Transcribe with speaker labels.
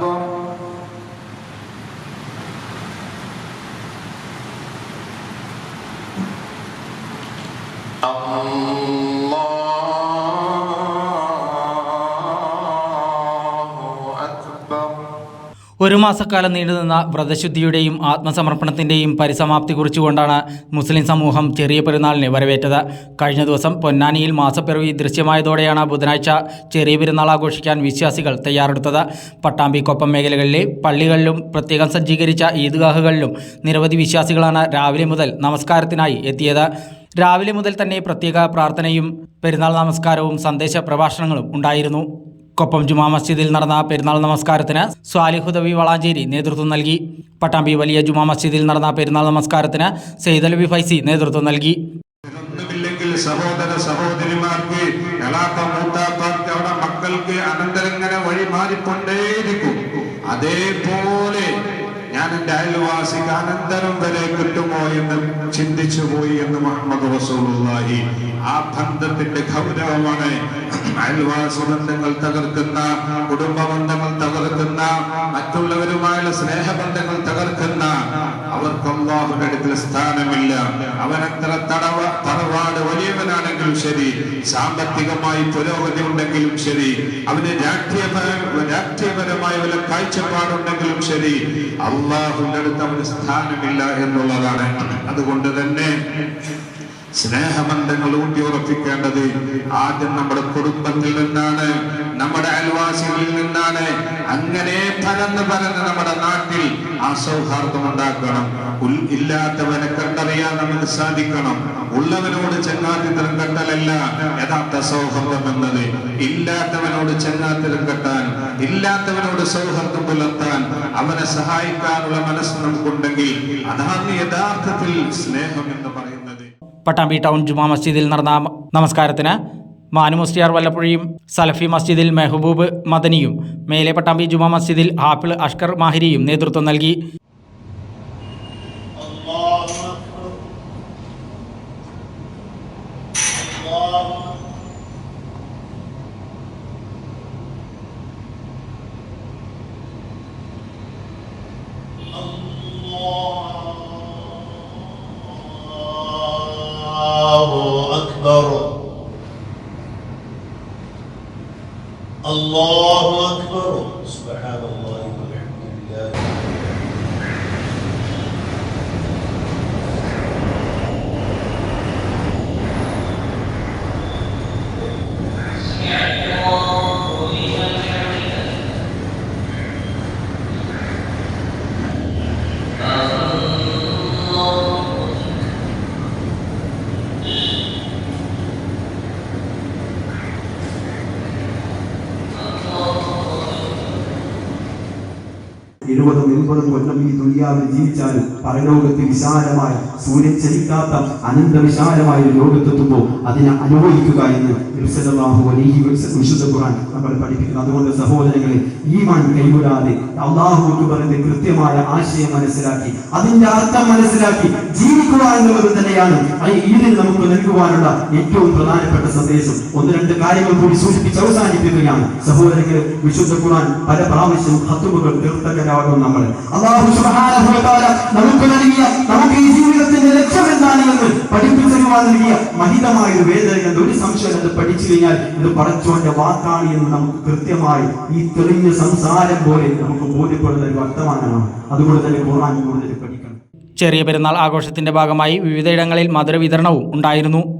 Speaker 1: أكبر. الله أكبر.
Speaker 2: ഒരു മാസക്കാലം നീണ്ടുനിന്ന വ്രതശുദ്ധിയുടെയും ആത്മസമർപ്പണത്തിന്റെയും പരിസമാപ്തി കുറിച്ചുകൊണ്ടാണ് മുസ്ലിം സമൂഹം ചെറിയ പെരുന്നാളിനെ വരവേറ്റത്. കഴിഞ്ഞ ദിവസം പൊന്നാനിയിൽ മാസപ്പിറവി ദൃശ്യമായതോടെയാണ് ബുധനാഴ്ച ചെറിയ പെരുന്നാൾ ആഘോഷിക്കാൻ വിശ്വാസികൾ തയ്യാറെടുത്തത്. പട്ടാമ്പി കൊപ്പം മേഖലകളിലെ പള്ളികളിലും പ്രത്യേകം സജ്ജീകരിച്ച ഈദ്ഗാഹുകളിലും നിരവധി വിശ്വാസികളാണ് രാവിലെ മുതൽ നമസ്കാരത്തിനായി എത്തിയത്. രാവിലെ മുതൽ തന്നെ പ്രത്യേക പ്രാർത്ഥനയും പെരുന്നാൾ നമസ്കാരവും സന്ദേശ പ്രഭാഷണങ്ങളും ഉണ്ടായിരുന്നു. കൊപ്പം ജുമാ മസ്ജിദിൽ നടന്ന പെരുന്നാൾ നമസ്കാരത്തിന് സ്വാലിഹുദവി വളാഞ്ചേരി നേതൃത്വം നൽകി. പട്ടാമ്പി വലിയ ജുമാ മസ്ജിദിൽ നടന്ന പെരുന്നാൾ നമസ്കാരത്തിന് സെയ്തലവി ഫൈസി നേതൃത്വം നൽകി.
Speaker 3: സഹോദര സഹോദരിമാർക്ക് എളാത്ത അവിടെ മക്കൾക്ക് അനന്തരങ്ങനെ വഴി മാറിക്കൊണ്ടേയിരിക്കും. അതേപോലെ ഞാൻ എന്റെ അയൽവാസിക്ക് അനന്തരം വരെ കിട്ടുമോ എന്ന് ചിന്തിച്ചു പോയി എന്ന് മുഹമ്മദ് റസൂലുള്ളാഹി. ആ ബന്ധത്തിന്റെ ഗൗരവമാണ് അയൽവാസി ബന്ധങ്ങൾ തകർക്കുന്ന കുടുംബ ബന്ധങ്ങൾ തകർക്കുന്ന മറ്റുള്ളവരുമായുള്ള സ്നേഹബന്ധങ്ങൾ തകർക്കുന്ന. അവർക്ക് അള്ളാഹുവിന്റെ അടുക്കൽ സ്ഥാനമില്ല. അവനെത്ര തടവ തറവാട് വലിയവനാണെങ്കിലും ശരി സാമ്പത്തികമായി പുരോഗതി ഉണ്ടെങ്കിലും ശരി. അവന് രാഷ്ട്രീയപര രാഷ്ട്രീയപരമായ വല്ല കാഴ്ചപ്പാടുണ്ടെങ്കിലും ശരി അള്ളാഹുവിന്റെ അടുത്ത് അവന് സ്ഥാനമില്ല എന്നുള്ളതാണ്. അതുകൊണ്ട് തന്നെ സ്നേഹബന്ധങ്ങൾ ഊട്ടി ഉറപ്പിക്കേണ്ടത് ആദ്യം നമ്മുടെ കുടുംബത്തിൽ നിന്നാണ് നമ്മുടെ അയൽവാസികളിൽ നിന്നാണ്. അങ്ങനെ പരന്ന് പരന്ന് നമ്മുടെ നാട്ടിൽ ആ സൗഹാർദ്ദം ഉണ്ടാക്കണം ഇല്ലാത്തവനെ കണ്ടറിയാൻ നമുക്ക് സാധിക്കണം. ഉള്ളവനോട് ചങ്ങാത്തിത്തരം കെട്ടലല്ല യഥാർത്ഥ സൗഹൃദം എന്നത് ഇല്ലാത്തവനോട് ചങ്ങാത്തിരം കെട്ടാൻ ഇല്ലാത്തവനോട് സൗഹൃദം പുലർത്താൻ അവനെ സഹായിക്കാനുള്ള മനസ്സ് നമുക്കുണ്ടെങ്കിൽ അതാണ് യഥാർത്ഥത്തിൽ സ്നേഹം എന്ന് പറയുന്നത്.
Speaker 2: പട്ടാമ്പി ടൗൺ ജുമാ മസ്ജിദിൽ നടന്ന നമസ്കാരത്തിന് മാനു മുസ്ലിയാർ വല്ലപ്പുഴയും സലഫി മസ്ജിദിൽ മെഹബൂബ് മദനിയും മേലെ പട്ടാമ്പി ജുമാ മസ്ജിദിൽ ഹാഫിൾ അഷ്കർ മാഹിരിയും നേതൃത്വം നൽകി.
Speaker 4: الله أكبر. الله أكبر. سبحان الله.
Speaker 5: എഴുപതും എൺപതും കൊല്ലം ഈ ദുനിയാവിൽ ജീവിച്ചാലും പരലോകത്ത് വിശാലമായ സൂര്യൻ ചലിക്കാത്ത അനന്തവിശാലമായ ഒരു ലോകത്തെത്തുമ്പോൾ അതിനെ അനുഭവിക്കുക എന്ന് വിശുദ്ധ ഖുർആൻ നമ്മൾ പഠിപ്പിക്കുന്നു. അതുകൊണ്ട് സഹോദരങ്ങളെ ഈമാൻ കൈവിടാതെ അള്ളാഹുക്ക് പറഞ്ഞ കൃത്യമായ ആശയം മനസ്സിലാക്കി അതിന്റെ അർത്ഥം മനസ്സിലാക്കി ജീവിക്കുക എന്നുള്ളത് തന്നെയാണ്. ഈദിൽ നമുക്ക് നൽകുവാനുള്ള ഏറ്റവും പ്രധാനപ്പെട്ട സന്ദേശം. ഒന്ന് രണ്ട് കാര്യങ്ങൾ കൂടി സൂചിപ്പിച്ച് അവസാനിപ്പിക്കുകയാണ്. സഹോദരങ്ങളെ വിശുദ്ധ ഖുർആൻ പല പ്രാവശ്യം ഹത്തുമുകൾ തീർത്ഥകരാകും നമ്മൾ. നമുക്ക് നൽകിയ നമുക്ക് ഈ ജീവിതത്തിന്റെ ലക്ഷ്യം എന്താണ് എന്ന് പഠിപ്പിച്ചു നൽകിയ മഹിതമായ ഒരു വേദന ഒരു സംശയം അത് പഠിച്ചു കഴിഞ്ഞാൽ ഇത് പടച്ചോന്റെ വാക്കാണ് എന്ന് നമുക്ക് കൃത്യമായി ഈ തെളിഞ്ഞ സംസാരം പോലെ നമുക്ക് ബോധ്യപ്പെടുന്ന ഒരു വർത്തമാനമാണ്. അതുകൊണ്ട് തന്നെ ഖുർആൻ കൂടുതൽ പഠിക്കണം.
Speaker 2: ചെറിയ പെരുന്നാൾ ആഘോഷത്തിന്റെ ഭാഗമായി വിവിധയിടങ്ങളിൽ മധുര വിതരണവും ഉണ്ടായിരുന്നു.